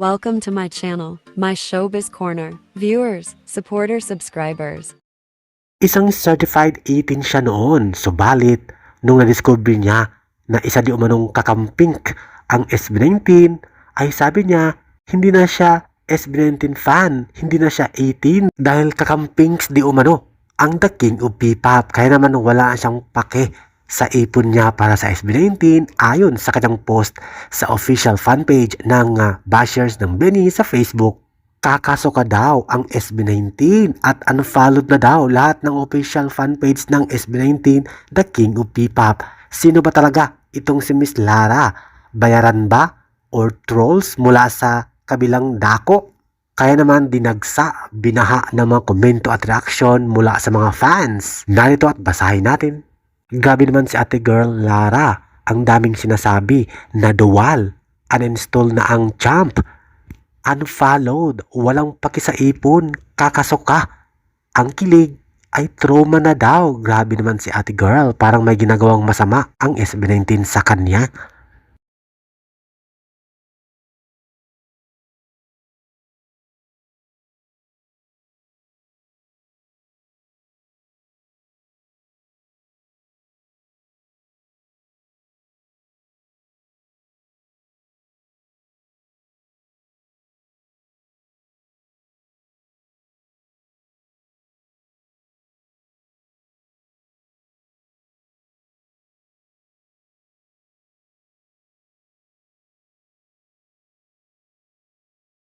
Welcome to my channel, my showbiz corner. Viewers, supporters, subscribers. Isang certified 18 siya noon, subalit nung na-discover niya na isa di umanong kakamping ang SB19 ay sabi niya hindi na siya SB19 fan, hindi na siya 18 dahil kakampings di umano ang the king of P-pop kaya naman wala siyang pake sa ipon niya para sa SB19 ayon sa kanyang post sa official fanpage ng ah, bashers ng Benny sa Facebook kakaso ka daw ang SB19 at unfollowed na daw lahat ng official fanpage ng SB19, The King of P-pop. Sino ba talaga itong si Miss Lara? Bayaran ba or trolls mula sa kabilang dako? Kaya naman dinagsa, binaha ng mga komento at reaksyon mula sa mga fans. Narito at basahin natin. Grabe naman si ate girl Lara. Ang daming sinasabi na duwal. Uninstall na ang champ unfollowed, walang paki sa ipon, kakasuka. Ang kilig ay trauma na daw. Grabe naman si ate girl, parang may ginagawang masama ang SB19 sa kanya.